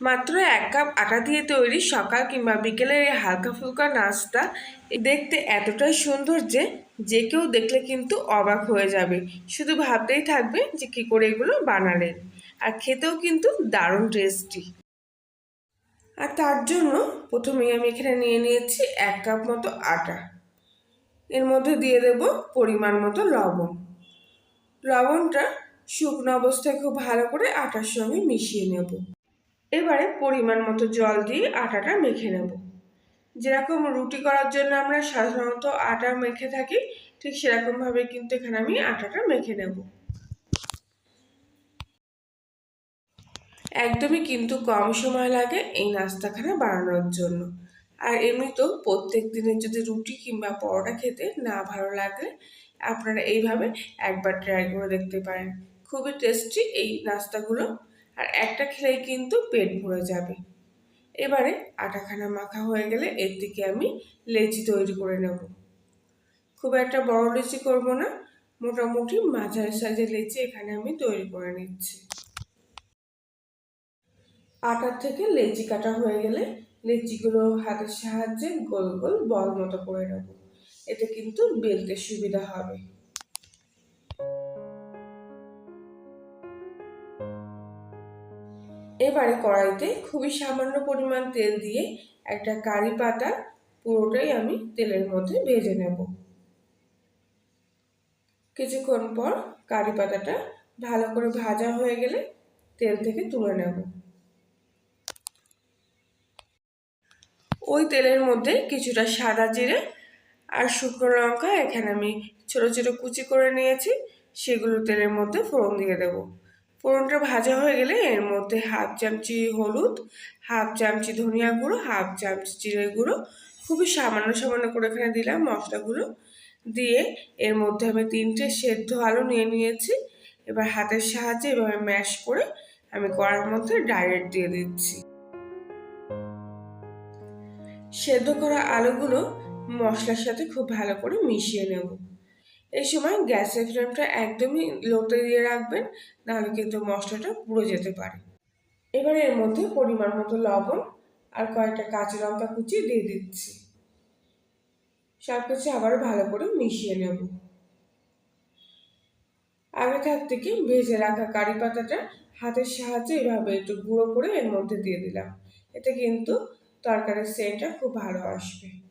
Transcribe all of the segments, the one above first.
মাত্র এক কাপ আটা দিয়ে তৈরি সকাল কিংবা বিকেলের এই হালকা ফুলকা নাস্তা দেখতে এতটাই সুন্দর যে যে কেউ দেখলে কিন্তু অবাক হয়ে যাবে। শুধু ভাবতেই থাকবে যে কী করে এগুলো বানালেন। আর খেতেও কিন্তু দারুণ টেস্টি আর তার জন্য প্রথমেই আমি এখানে নিয়ে নিয়েছি এক কাপ মতো আটা। এর মধ্যে দিয়ে দেব পরিমাণ মতো লবণ। লবণটা শুকনো অবস্থায় খুব ভালো করে আটার সঙ্গে মিশিয়ে নেব। এবারে পরিমাণ মতো জল দিয়ে আটাটা মেখে নেব। যেরকম রুটি করার জন্য আমরা সাধারণত আটা মেখে থাকি, ঠিক সেরকমভাবে কিন্তু এখানে আমি আটাটা মেখে নেব। একদমই কিন্তু কম সময় লাগে এই নাস্তাখানা বানানোর জন্য। আর এমনিতেও প্রত্যেক দিনের যদি রুটি কিংবা পরোটা খেতে না ভালো লাগে, আপনারা এইভাবে একবার ট্রাই করে দেখতে পারেন। খুবই টেস্টি এই নাস্তাগুলো। আর একটা খেলেই কিন্তু পেট ভরে যাবে। এবারে আটাখানা মাখা হয়ে গেলে এর থেকে আমি লেচি তৈরি করে নেব। খুব একটা বড় লেচি করব না, মোটামুটি মাঝারি সাইজের লেচি এখানে আমি তৈরি করে নিচ্ছি। আটার থেকে লেচি কাটা হয়ে গেলে লেচিগুলো হাতের সাহায্যে গোল গোল বল মতো করে নেব। এতে কিন্তু বেলতে সুবিধা হবে। এবারে কড়াইতে খুবই সামান্য পরিমাণ তেল দিয়ে একটা কারি পাতা পুরোটাই আমি তেলের মধ্যে ভেজে নেব। কিছুক্ষণ পর কারি পাতাটা ভালো করে ভাজা হয়ে গেলে তেল থেকে তুলে নেব। ওই তেলের মধ্যে কিছুটা সাদা জিরে আর শুকনো লঙ্কা এখানে আমি ছোট ছোট কুচি করে নিয়েছি, সেগুলো তেলের মধ্যে ফোড়ন দিয়ে দেবো। ফোড়নটা ভাজা হয়ে গেলে এর মধ্যে হাফ চামচি হলুদ, হাফ চামচি ধনিয়া গুঁড়ো, হাফ চামচি জিরে গুঁড়ো, খুবই সামান্য সামান্য করে এখানে দিলাম মশলাগুলো দিয়ে এর মধ্যে আমি তিনটে সেদ্ধ আলু নিয়ে নিয়েছি। এবার হাতের সাহায্যে এভাবে ম্যাশ করে আমি কড়ার মধ্যে ডাইরেক্ট দিয়ে দিচ্ছি। সেদ্ধ করা আলুগুলো মশলার সাথে খুব ভালো করে মিশিয়ে নেব। এই সময় গ্যাসের ফ্লেমটা একদমই লোতে দিয়ে রাখবেন, নাহলে কিন্তু মশলাটা পুড়ে যেতে পারে। এবারে এর মধ্যে পরিমাণ মতো লবণ আর কয়েকটা কাঁচা লঙ্কা কুচি দিয়ে দিচ্ছি। সব কিছু আবার ভালো করে মিশিয়ে নেব। আগে থাক থেকে ভেজে রাখা কারি পাতাটা হাতের সাহায্যে এভাবে একটু গুঁড়ো করে এর মধ্যে দিয়ে দিলাম। এতে কিন্তু তরকারির সেন্টটা খুব ভালো আসবে।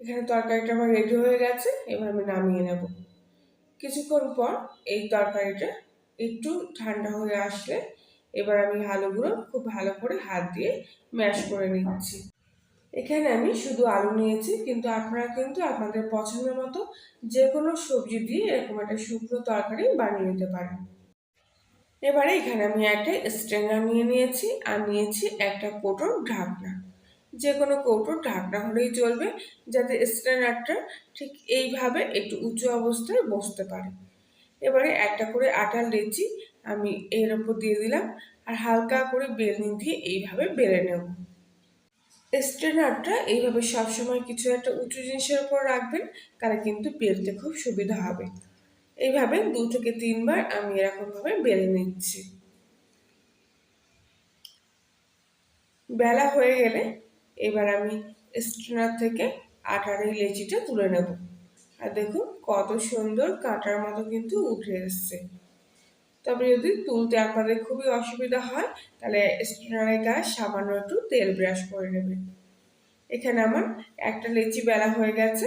এখানে তরকারিটা আমার রেডি হয়ে গেছে, এবার আমি নামিয়ে নেব। কিছুক্ষণ পর এই তরকারিটা একটু ঠান্ডা হয়ে আসলে এবার আমি আলুগুলো খুব ভালো করে হাত দিয়ে ম্যাশ করে নিচ্ছি। এখানে আমি শুধু আলু নিয়েছি, কিন্তু আপনারা কিন্তু আপনাদের পছন্দের মতো যে কোনো সবজি দিয়ে এরকম একটা শুকনো তরকারি বানিয়ে নিতে পারেন। এবারে এখানে আমি একটা স্ট্রেনার নিয়ে নিয়েছি, আর নিয়েছি একটা কোটোর ঢাকনা। যে কোনো কৌটোর ঢাকনা হলেই চলবে, যাতে স্ট্যান্ডারটা ঠিক এইভাবে একটু উঁচু অবস্থায় বসতে পারে। এবারে একটা করে আটার লেচি আমি এর ওপর দিয়ে দিলাম, আর হালকা করে বেলনি দিয়ে এইভাবে বেলে নেব। স্ট্রেনারটা এইভাবে সবসময় কিছু একটা উঁচু জিনিসের উপর রাখবেন, তাহলে কিন্তু বেলতে খুব সুবিধা হবে। এইভাবে দু থেকে তিনবার আমি এরকমভাবে বেলে নিচ্ছি। বেলা হয়ে গেলে এবার আমি স্ট্রেনার থেকে আটার এই লেচিটা তুলে নেব। আর দেখুন কত সুন্দর কাঁটার মতো কিন্তু উঠে এসছে। তবে যদি তুলতে আপনাদের খুবই অসুবিধা হয়, তাহলে স্ট্রেনারের গায়ে সামান্য একটু তেল ব্রাশ করে নেবেন। এখানে আমার একটা লেচি বেলা হয়ে গেছে,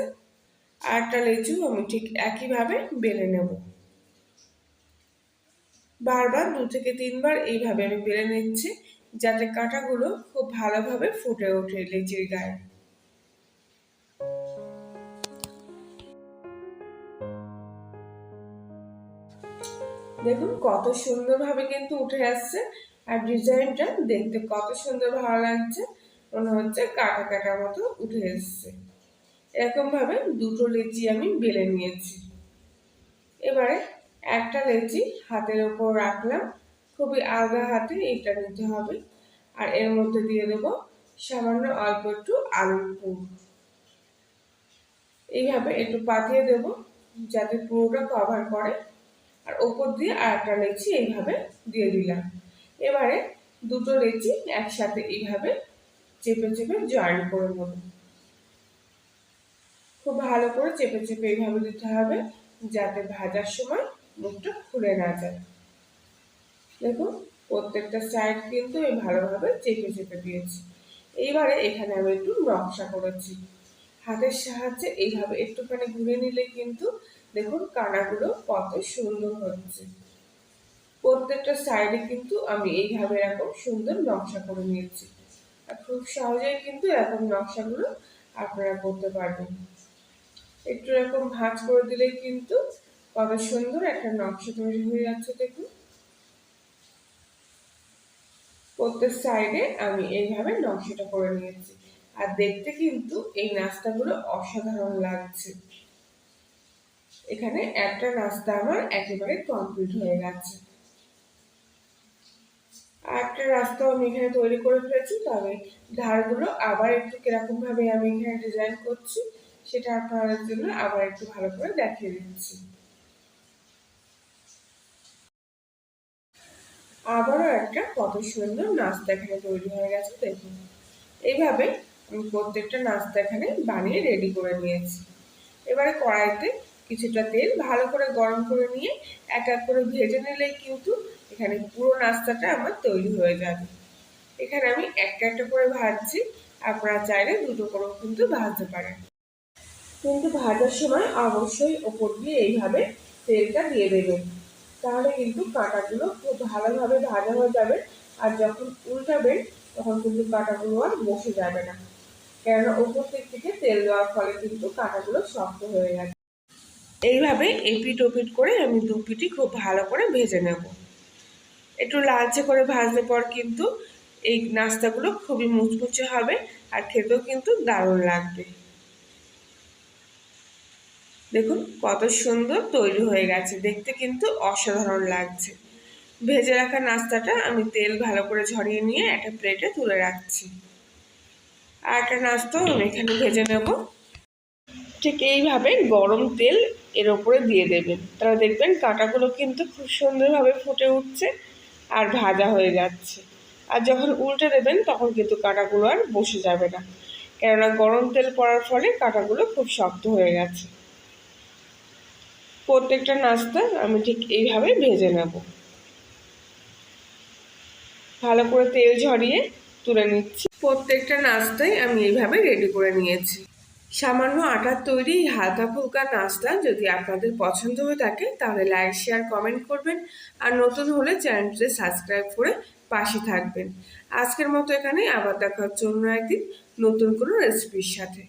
আর একটা লেচু আমি ঠিক একইভাবে বেলে নেব। বারবার দু থেকে তিনবার এইভাবে আমি বেলে নিচ্ছি যাতে কাঁটাগুলো খুব ভালোভাবে ফুটে ওঠে লেচির গায়ে। দেখুন কত সুন্দরভাবে কিন্তু উঠে আসছে আর ডিজাইনটা দেখতে কত সুন্দর ভালো লাগছে। মনে হচ্ছে কাটা কাটার মতো উঠে এসছে। এরকমভাবে দুটো লেচি আমি বেলে নিয়েছি। এবারে একটা লেচি হাতের ওপর রাখলাম। খুবই আলগা হাতে এটা নিতে হবে। আর এর মধ্যে দিয়ে দেব সামান্য অল্প একটু আলুর পুর। এইভাবে একটু পাতিয়ে দেব যাতে পুরোটা কভার করে। আর ওপর দিয়ে আরেকটা লেচি এইভাবে দিয়ে দিলাম। এবারে দুটো লেচি একসাথে এইভাবে চেপে চেপে জয়েন করে নেব। খুব ভালো করে চেপে চেপে এইভাবে দিতে হবে যাতে ভাজার সময় মুখটা খুলে না যায়। দেখুন প্রত্যেকটা সাইড কিন্তু আমি ভালোভাবে চেপে চেপে দিয়েছি। এইবারে এখানে আমি একটু নকশা করেছি। হাতের সাহায্যে এইভাবে একটুখানি ঘুরে নিলে কিন্তু দেখুন কানাগুলো কত সুন্দর হচ্ছে। প্রত্যেকটা সাইডে কিন্তু আমি এইভাবে এরকম সুন্দর নকশা করে নিয়েছি। আর খুব সহজেই কিন্তু এরকম নকশাগুলো আপনারা করতে পারবেন। একটু এরকম ভাঁজ করে দিলে কিন্তু কত সুন্দর একটা নকশা তৈরি হয়ে যাচ্ছে দেখুন। প্রত্যেক সাইডে আমি এইভাবে নকশাটা করে নিয়েছি। আর দেখতে কিন্তু এই নাস্তাগুলো অসাধারণ লাগছে। এখানে একটা নাস্তা আমার একেবারে কমপ্লিট হয়ে গেছে। একটা রাস্তাও আমি এখানে তৈরি করে ফেলেছি, তবে ধারগুলো আবার একটু কীরকম ভাবে আমি এখানে ডিজাইন করছি, সেটা আপনাদের জন্য আবার একটু ভালো করে দেখিয়ে দিচ্ছি। আবারও একটা কত সুন্দর নাস্তা এখানে তৈরি হয়ে গেছে, দেখুন। এইভাবে আমি প্রত্যেকটা নাস্তা এখানে বানিয়ে রেডি করে নিয়েছি। এবারে কড়াইতে কিছুটা তেল ভালো করে গরম করে নিয়ে এক এক করে ভেজে নিলে কিন্তু এখানে পুরো নাস্তাটা আমার তৈরি হয়ে যাবে। এখানে আমি একটা একটা করে ভাজছি, আপনারা চাইলে দুটো করেও কিন্তু ভাজতে পারেন। কিন্তু ভাজার সময় অবশ্যই ওপর দিয়ে এইভাবে তেলটা দিয়ে দেবেন। তাহলে কিন্তু কাঁটাগুলো খুব ভালোভাবে ভাজা হয়ে যাবে। আর যখন উল্টাবেন, তখন কিন্তু কাঁটাগুলো আর বসে যাবে না। কেননা দিক থেকে তেল দেওয়ার ফলে কিন্তু কাঁটাগুলো শক্ত হয়ে গেছে এইভাবে এপিট ওপিট করে আমি দু পিটি খুব ভালো করে ভেজে নেব। একটু লালচে করে ভাজলে পর কিন্তু এই নাস্তাগুলো খুবই মুচমুচে হবে আর খেতেও কিন্তু দারুণ লাগবে। দেখুন, কত সুন্দর তৈরি হয়ে গেছে। দেখতে কিন্তু অসাধারণ লাগছে। ভেজে রাখা নাস্তাটা আমি তেল ভালো করে ঝরিয়ে নিয়ে একটা প্লেটে তুলে রাখছি। আর একটা নাস্তাও আমি এখানে ভেজে নেব। ঠিক এইভাবে গরম তেল এর ওপরে দিয়ে দেবেন। তারা দেখবেন কাঁটাগুলো কিন্তু খুব সুন্দরভাবে ফুটে উঠছে আর ভাজা হয়ে যাচ্ছে। আর যখন উল্টে দেবেন, তখন কিন্তু কাঁটাগুলো আর বসে যাবে না। কেননা গরম তেল পড়ার ফলে কাঁটাগুলো খুব শক্ত হয়ে গেছে। প্রত্যেকটা নাস্তা আমি ঠিক এইভাবে ভেজে নেব। ভালো করে তেল ঝরিয়ে তুলে নিচ্ছি। প্রত্যেকটা নাস্তাই আমি এইভাবে রেডি করে নিয়েছি। সামান্য আটার তৈরি হালকা ফুলকা নাস্তা যদি আপনাদের পছন্দ হয়ে থাকে, তাহলে লাইক শেয়ার কমেন্ট করবেন। আর নতুন হলে চ্যানেলটি সাবস্ক্রাইব করে পাশে থাকবেন। আজকের মতো এখানে আবার দেখা হচ্ছে অন্য একদিন নতুন কোনো রেসিপির সাথে।